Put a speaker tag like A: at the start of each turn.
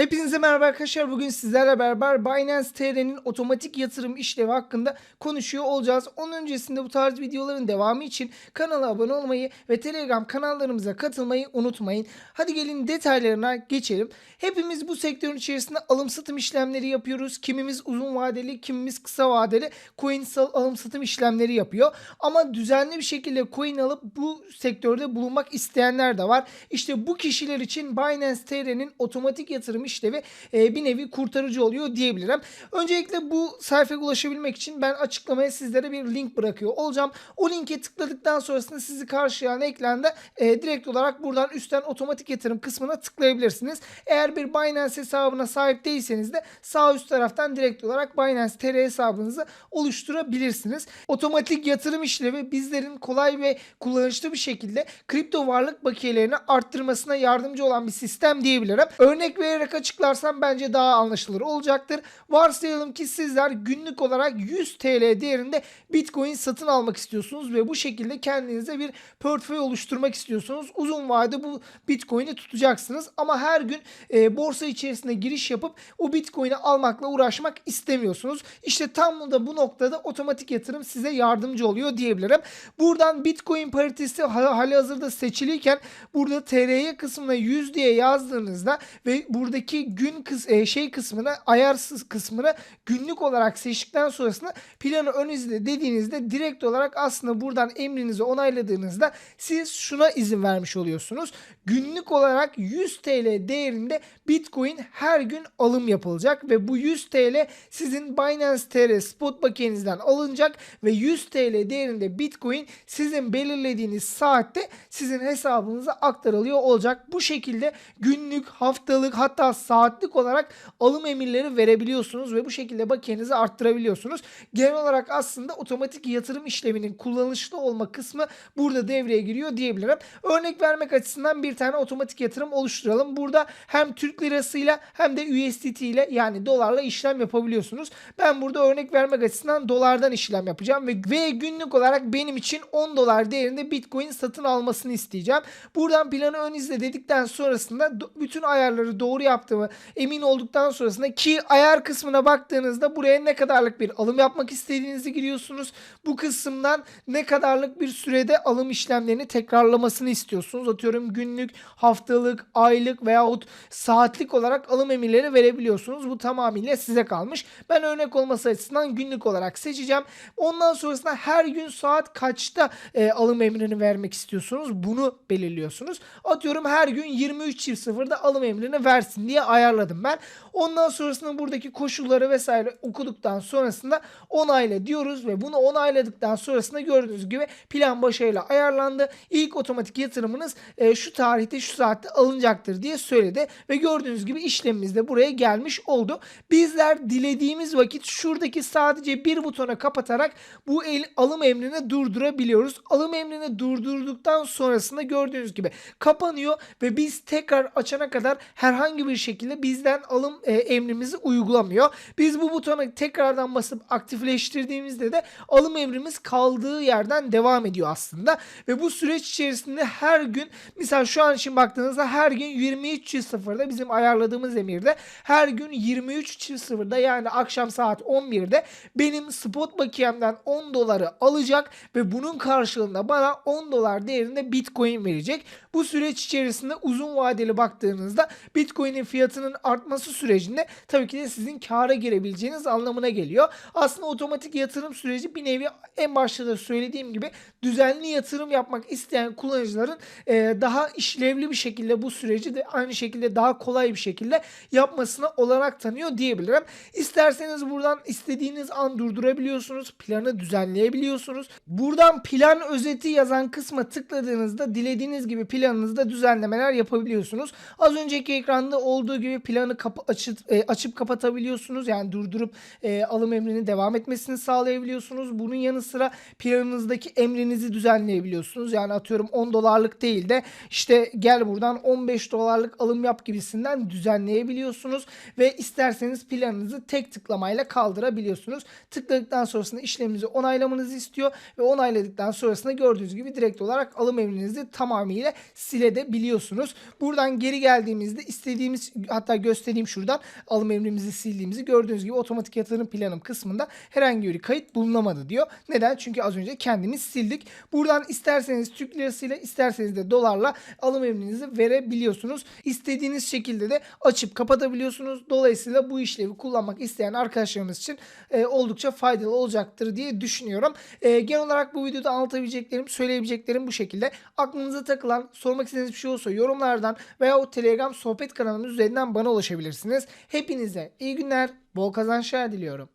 A: Hepinize merhaba arkadaşlar. Bugün sizlerle beraber Binance TR'nin otomatik yatırım işlevi hakkında konuşuyor olacağız. Onun öncesinde bu tarz videoların devamı için kanala abone olmayı ve Telegram kanallarımıza katılmayı unutmayın. Hadi gelin detaylarına geçelim. Hepimiz bu sektörün içerisinde alım satım işlemleri yapıyoruz. Kimimiz uzun vadeli, kimimiz kısa vadeli coin alım satım işlemleri yapıyor. Ama düzenli bir şekilde coin alıp bu sektörde bulunmak isteyenler de var. İşte bu kişiler için Binance TR'nin otomatik yatırım işlevi e, bir nevi kurtarıcı oluyor diyebilirim. Öncelikle bu sayfaya ulaşabilmek için ben açıklamaya sizlere bir link bırakıyor olacağım. O linke tıkladıktan sonrasında sizi karşılayan ekranda e, direkt olarak buradan üstten otomatik yatırım kısmına tıklayabilirsiniz. Eğer bir Binance hesabına sahip değilseniz de sağ üst taraftan direkt olarak Binance TR hesabınızı oluşturabilirsiniz. Otomatik yatırım işlevi bizlerin kolay ve kullanışlı bir şekilde kripto varlık bakiyelerini arttırmasına yardımcı olan bir sistem diyebilirim. Örnek vererek açıklarsam bence daha anlaşılır olacaktır. Varsayalım ki sizler günlük olarak 100 TL değerinde Bitcoin satın almak istiyorsunuz ve bu şekilde kendinize bir portföy oluşturmak istiyorsunuz. Uzun vadede bu Bitcoin'i tutacaksınız ama her gün e, borsa içerisinde giriş yapıp o Bitcoin'i almakla uğraşmak istemiyorsunuz. İşte tam da bu noktada otomatik yatırım size yardımcı oluyor diyebilirim. Buradan Bitcoin paritesi ha- hali hazırda seçiliyken burada TRY kısmına 100 diye yazdığınızda ve buradaki gün kıs e, şey kısmına ayarsız kısmını günlük olarak seçtikten sonrasında planı ön izle dediğinizde direkt olarak aslında buradan emrinizi onayladığınızda siz şuna izin vermiş oluyorsunuz. Günlük olarak 100 TL değerinde Bitcoin her gün alım yapılacak ve bu 100 TL sizin Binance TR spot bakiyenizden alınacak ve 100 TL değerinde Bitcoin sizin belirlediğiniz saatte sizin hesabınıza aktarılıyor olacak. Bu şekilde günlük, haftalık hatta saatlik olarak alım emirleri verebiliyorsunuz ve bu şekilde bakiyenizi arttırabiliyorsunuz. Genel olarak aslında otomatik yatırım işleminin kullanışlı olma kısmı burada devreye giriyor diyebilirim. Örnek vermek açısından bir tane otomatik yatırım oluşturalım. Burada hem Türk lirasıyla hem de USDT ile yani dolarla işlem yapabiliyorsunuz. Ben burada örnek vermek açısından dolardan işlem yapacağım ve, ve günlük olarak benim için 10 dolar değerinde Bitcoin satın almasını isteyeceğim. Buradan planı ön izle dedikten sonrasında bütün ayarları doğru yaptığımı emin olduktan sonrasında ki ayar kısmına baktığınızda buraya ne kadarlık bir alım yapmak istediğinizi giriyorsunuz. Bu kısımdan ne kadarlık bir sürede alım işlemlerini tekrarlamasını istiyorsunuz. Atıyorum günlük, haftalık, aylık veyahut saatlik olarak alım emirleri verebiliyorsunuz. Bu tamamıyla size kalmış. Ben örnek olması açısından günlük olarak seçeceğim. Ondan sonrasında her gün saat kaçta e, alım emrini vermek istiyorsunuz? Bunu belirliyorsunuz. Atıyorum her gün 23.00'da alım emrini versin diye ayarladım ben. Ondan sonrasında buradaki koşulları vesaire okuduktan sonrasında onayla diyoruz ve bunu onayladıktan sonrasında gördüğünüz gibi plan başarıyla ayarlandı. İlk otomatik yatırımınız e, şu tarihte şu saatte alınacaktır diye söyledi ve gördüğünüz gibi işlemimiz de buraya gelmiş oldu. Bizler dilediğimiz vakit şuradaki sadece bir butona kapatarak bu el, alım emrini durdurabiliyoruz. Alım emrini durdurduktan sonrasında gördüğünüz gibi kapanıyor ve biz tekrar açana kadar herhangi bir şekilde bizden alım e, emrimizi uygulamıyor. Biz bu butona tekrardan basıp aktifleştirdiğimizde de alım emrimiz kaldığı yerden devam ediyor aslında ve bu süreç içerisinde her gün mesela şu an için baktığınızda her gün 23.00'da bizim ayarladığımız emirde her gün 23.00'da yani akşam saat 11'de benim spot bakiyemden 10 doları alacak ve bunun karşılığında bana 10 dolar değerinde bitcoin verecek. Bu süreç içerisinde uzun vadeli baktığınızda bitcoin'in fiyatının artması sürecinde tabii ki de sizin kâra girebileceğiniz anlamına geliyor. Aslında otomatik yatırım süreci bir nevi en başta da söylediğim gibi düzenli yatırım yapmak isteyen kullanıcıların e, daha işlevli bir şekilde bu süreci de aynı şekilde daha kolay bir şekilde yapmasına olanak tanıyor diyebilirim. İsterseniz buradan istediğiniz an durdurabiliyorsunuz. Planı düzenleyebiliyorsunuz. Buradan plan özeti yazan kısma tıkladığınızda dilediğiniz gibi planınızda düzenlemeler yapabiliyorsunuz. Az önceki ekranda olduğu gibi planı kapı açıp, e, açıp kapatabiliyorsunuz. Yani durdurup e, alım emrinin devam etmesini sağlayabiliyorsunuz. Bunun yanı sıra planınızdaki emrinizi düzenleyebiliyorsunuz. Yani atıyorum 10 dolarlık değil de işte gel buradan 15 dolarlık alım yap gibisinden düzenleyebiliyorsunuz ve isterseniz planınızı tek tıklamayla kaldırabiliyorsunuz. Tıkladıktan sonrasında işleminizi onaylamanızı istiyor ve onayladıktan sonrasında gördüğünüz gibi direkt olarak alım emrinizi tamamıyla silebiliyorsunuz. Buradan geri geldiğimizde istediğimiz hatta göstereyim şuradan alım emrimizi sildiğimizi gördüğünüz gibi otomatik yatırım planım kısmında herhangi bir kayıt bulunamadı diyor. Neden? Çünkü az önce kendimiz sildik. Buradan isterseniz Türk lirasıyla isterseniz de dolarla alım emrinizi verebiliyorsunuz. İstediğiniz şekilde de açıp kapatabiliyorsunuz. Dolayısıyla bu işlevi kullanmak isteyen arkadaşlarımız için e, oldukça faydalı olacaktır diye düşünüyorum. E, genel olarak bu videoda anlatabileceklerim, söyleyebileceklerim bu şekilde. Aklınıza takılan, sormak istediğiniz bir şey olsa yorumlardan veya o Telegram sohbet kanalımız üzerinden bana ulaşabilirsiniz. Hepinize iyi günler, bol kazançlar diliyorum.